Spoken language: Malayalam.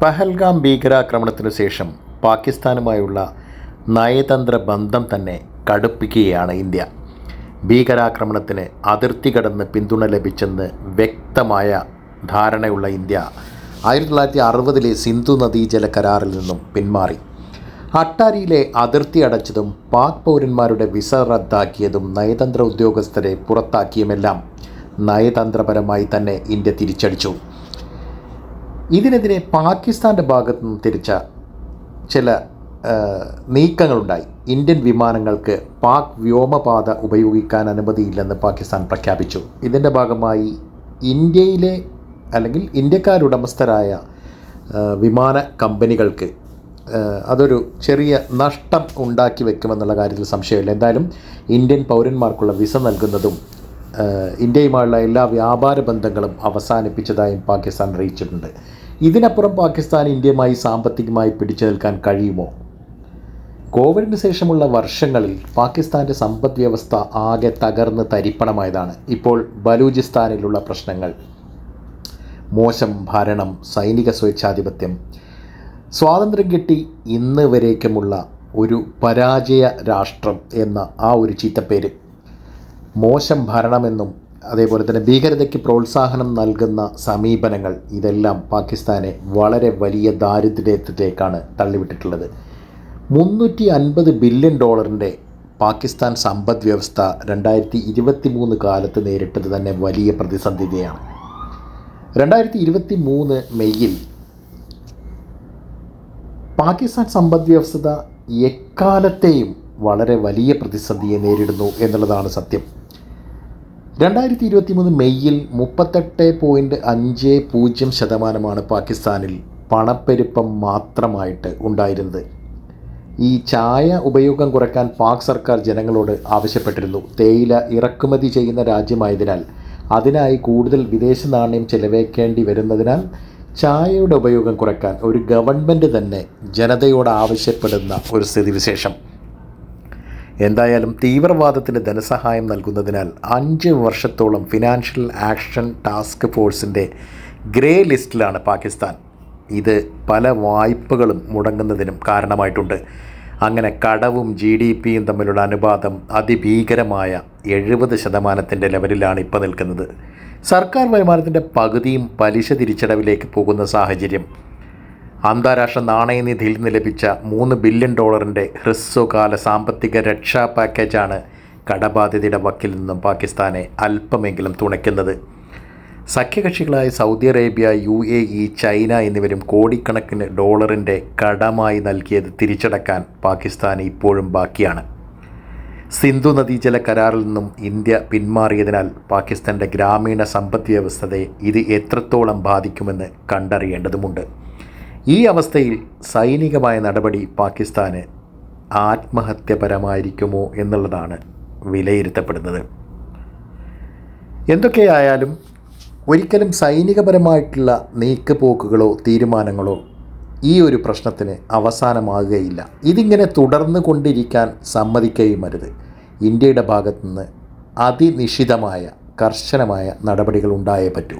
പഹൽഗാം ഭീകരാക്രമണത്തിനു ശേഷം പാകിസ്ഥാനുമായുള്ള നയതന്ത്ര ബന്ധം തന്നെ കടുപ്പിക്കുകയാണ് ഇന്ത്യ. ഭീകരാക്രമണത്തിന് അതിർത്തി കടന്ന് പിന്തുണ ലഭിച്ചെന്ന് വ്യക്തമായ ധാരണയുള്ള ഇന്ത്യ ആയിരത്തി തൊള്ളായിരത്തി അറുപതിലെ സിന്ധു നദീജല കരാറിൽ നിന്നും പിന്മാറി. അട്ടാരിയിലെ അതിർത്തി അടച്ചതും പാക് പൗരന്മാരുടെ വിസ റദ്ദാക്കിയതും നയതന്ത്ര ഉദ്യോഗസ്ഥരെ പുറത്താക്കിയുമെല്ലാം നയതന്ത്രപരമായി തന്നെ ഇന്ത്യ തിരിച്ചടിച്ചു. ഇതിനെതിരെ പാകിസ്ഥാന്റെ ഭാഗത്തു നിന്ന് തിരിച്ച ചില നീക്കങ്ങളുണ്ടായി. ഇന്ത്യൻ വിമാനങ്ങൾക്ക് പാക് വ്യോമപാത ഉപയോഗിക്കാൻ അനുമതിയില്ലെന്ന് പാകിസ്ഥാൻ പ്രഖ്യാപിച്ചു. ഇതിന്റെ ഭാഗമായി ഇന്ത്യയിലെ അല്ലെങ്കിൽ ഇന്ത്യക്കാരുടമസ്ഥരായ വിമാന കമ്പനികൾക്ക് അതൊരു ചെറിയ നഷ്ടം ഉണ്ടാക്കി വെക്കുമെന്നുള്ള കാര്യത്തിൽ സംശയമില്ല. എന്തായാലും ഇന്ത്യൻ പൗരന്മാർക്കുള്ള വിസ നൽകുന്നതും ഇന്ത്യയുമായുള്ള എല്ലാ വ്യാപാര ബന്ധങ്ങളും അവസാനിപ്പിച്ചതായും പാകിസ്ഥാൻ അറിയിച്ചിട്ടുണ്ട്. ഇതിനപ്പുറം പാകിസ്ഥാൻ ഇന്ത്യയുമായി സാമ്പത്തികമായി പിടിച്ചു നിൽക്കാൻ കഴിയുമോ? കോവിഡിന് ശേഷമുള്ള വർഷങ്ങളിൽ പാകിസ്ഥാന്റെ സമ്പദ് വ്യവസ്ഥ ആകെ തകർന്ന് തരിപ്പണമായതാണ്. ഇപ്പോൾ ബലൂചിസ്ഥാനിലുള്ള പ്രശ്നങ്ങൾ. മോശം ഭരണം സൈനിക സ്വേച്ഛാധിപത്യം. സ്വാതന്ത്ര്യം കിട്ടി ഇന്ന് വരേക്കുമുള്ള ഒരു പരാജയ രാഷ്ട്രം എന്ന ആ ഒരു ചീത്തപ്പേര്. മോശം ഭരണമെന്നും അതേപോലെ തന്നെ ഭീകരതയ്ക്ക് പ്രോത്സാഹനം നൽകുന്ന സമീപനങ്ങൾ ഇതെല്ലാം പാകിസ്ഥാനെ വളരെ വലിയ ദാരിദ്ര്യത്തിലേക്കാണ് തള്ളിവിട്ടിട്ടുള്ളത്. മുന്നൂറ്റി അൻപത് ബില്യൺ ഡോളറിന്റെ പാകിസ്ഥാൻ സമ്പദ് വ്യവസ്ഥ രണ്ടായിരത്തി ഇരുപത്തി മൂന്ന് കാലത്ത് നേരിട്ടത് തന്നെ വലിയ പ്രതിസന്ധിതയാണ് രണ്ടായിരത്തി ഇരുപത്തി മൂന്ന് മെയ്യിൽ പാകിസ്ഥാൻ സമ്പദ് വ്യവസ്ഥ എക്കാലത്തെയും വളരെ വലിയ പ്രതിസന്ധിയെ നേരിടുന്നു എന്നുള്ളതാണ് സത്യം. രണ്ടായിരത്തി ഇരുപത്തി മൂന്ന് മെയ്യിൽ മുപ്പത്തെട്ട് പോയിന്റ് അഞ്ച് പൂജ്യം ശതമാനമാണ് പാകിസ്ഥാനിൽ പണപ്പെരുപ്പം മാത്രമായിട്ട് ഉണ്ടായിരുന്നത്. ഈ ചായ ഉപയോഗം കുറയ്ക്കാൻ പാക് സർക്കാർ ജനങ്ങളോട് ആവശ്യപ്പെട്ടിരുന്നു. തേയില ഇറക്കുമതി ചെയ്യുന്ന രാജ്യമായതിനാൽ അതിനായി കൂടുതൽ വിദേശ നാണയം ചെലവേക്കേണ്ടി വരുന്നതിനാൽ ചായയുടെ ഉപയോഗം കുറയ്ക്കാൻ ഒരു ഗവൺമെന്റ് തന്നെ ജനതയോട് ആവശ്യപ്പെടുന്ന ഒരു സ്ഥിതിവിശേഷം. എന്തായാലും തീവ്രവാദത്തിന് ധനസഹായം നൽകുന്നതിനാൽ അഞ്ച് വർഷത്തോളം ഫിനാൻഷ്യൽ ആക്ഷൻ ടാസ്ക് ഫോഴ്സിന്റെ ഗ്രേ ലിസ്റ്റിലാണ് പാകിസ്ഥാൻ. ഇത് പല വായ്പകളും മുടങ്ങുന്നതിനും കാരണമായിട്ടുണ്ട്. അങ്ങനെ കടവും ജി ഡി പിയും തമ്മിലുള്ള അനുപാതം അതിഭീകരമായ എഴുപത് ശതമാനത്തിന്റെ ലെവലിലാണ് ഇപ്പോൾ നിൽക്കുന്നത്. സർക്കാർ വരുമാനത്തിന്റെ പകുതിയും പലിശ തിരിച്ചടവിലേക്ക് പോകുന്ന സാഹചര്യം അന്താരാഷ്ട്ര നാണയനിധിയിൽ നിന്ന് ലഭിച്ച മൂന്ന് ബില്യൺ ഡോളറിന്റെ ഹ്രസ്വകാല സാമ്പത്തിക രക്ഷാ പാക്കേജാണ് കടബാധ്യതയുടെ വക്കിൽ നിന്നും പാകിസ്ഥാനെ അല്പമെങ്കിലും തുണയ്ക്കുന്നത്. സഖ്യകക്ഷികളായ Saudi Arabia U A E China എന്നിവരും കോടിക്കണക്കിന് ഡോളറിന്റെ കടമായി നൽകിയത് തിരിച്ചടക്കാൻ പാകിസ്ഥാൻ ഇപ്പോഴും ബാക്കിയാണ്. സിന്ധു നദീജല കരാറിൽ നിന്നും ഇന്ത്യ പിന്മാറിയതിനാൽ പാകിസ്ഥാന്റെ ഗ്രാമീണ സമ്പദ് വ്യവസ്ഥയെ ഇത് എത്രത്തോളം ബാധിക്കുമെന്ന് കണ്ടറിയേണ്ടതുമുണ്ട്. ഈ അവസ്ഥയിൽ സൈനികമായ നടപടി പാകിസ്ഥാന് ആത്മഹത്യപരമായിരിക്കുമോ എന്നുള്ളതാണ് വിലയിരുത്തപ്പെടുന്നത്. എന്തൊക്കെയായാലും ഒരിക്കലും സൈനികപരമായിട്ടുള്ള നീക്കുപോക്കുകളോ തീരുമാനങ്ങളോ ഈ ഒരു പ്രശ്നത്തിന് അവസാനമാകുകയില്ല. ഇതിങ്ങനെ തുടർന്നു കൊണ്ടിരിക്കാൻ സമ്മതിക്കുകയും അരുത് ഇന്ത്യയുടെ ഭാഗത്തുനിന്ന് അതിനിഷിതമായ കർശനമായ നടപടികൾ ഉണ്ടായേ പറ്റൂ.